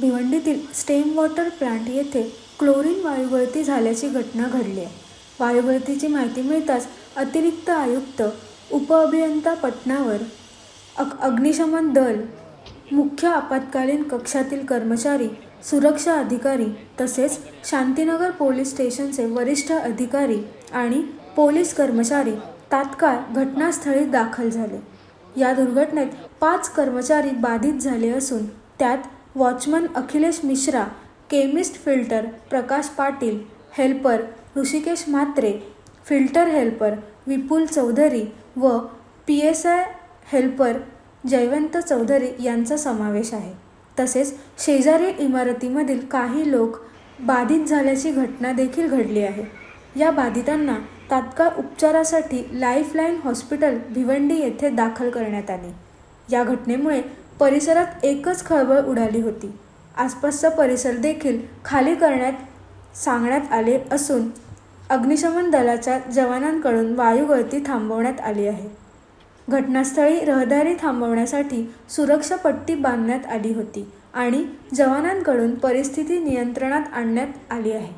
भिवंडीतील stem water plant येथे chlorine वायुगळती झाल्याची घटना घडली आहे. वायुगळतीची माहिती मिळताच अतिरिक्त आयुक्त उपअभियंता पटनावर अग अग्निशमन दल मुख्य आपत्कालीन कक्षातील कर्मचारी सुरक्षा अधिकारी तसेच शांतीनगर पोलीस स्टेशनचे वरिष्ठ अधिकारी आणि पोलीस कर्मचारी तात्काळ घटनास्थळी दाखल झाले. या दुर्घटनेत पाच कर्मचारी बाधित झाले असून त्यात watchman Akhilesh Mishra chemist filter Prakash Patil helper Rishikesh Mhatre filter helper Vipul Chaudhari व P S I helper Jaywant Chaudhari यांचा समावेश आहे. तसेच शेजारील इमारतीमधील काही लोक बाधित झाल्याची घटना देखील घडली आहे. या बाधितांना तात्काळ उपचारासाठी लाईफलाईन हॉस्पिटल भिवंडी येथे दाखल करण्यात आले. या घटनेमुळे परिसरात एकच खळबळ उडाली होती. आसपासचा परिसर देखील खाली करण्यात सांगण्यात आले असून अग्निशमन दलाच्या जवानांकडून वायुगळती थांबवण्यात आली आहे. घटनास्थळी रहदारी थांबवण्यासाठी सुरक्षा पट्टी बांधण्यात आली होती आणि जवानांकडून परिस्थिती नियंत्रणात आणण्यात आली आहे.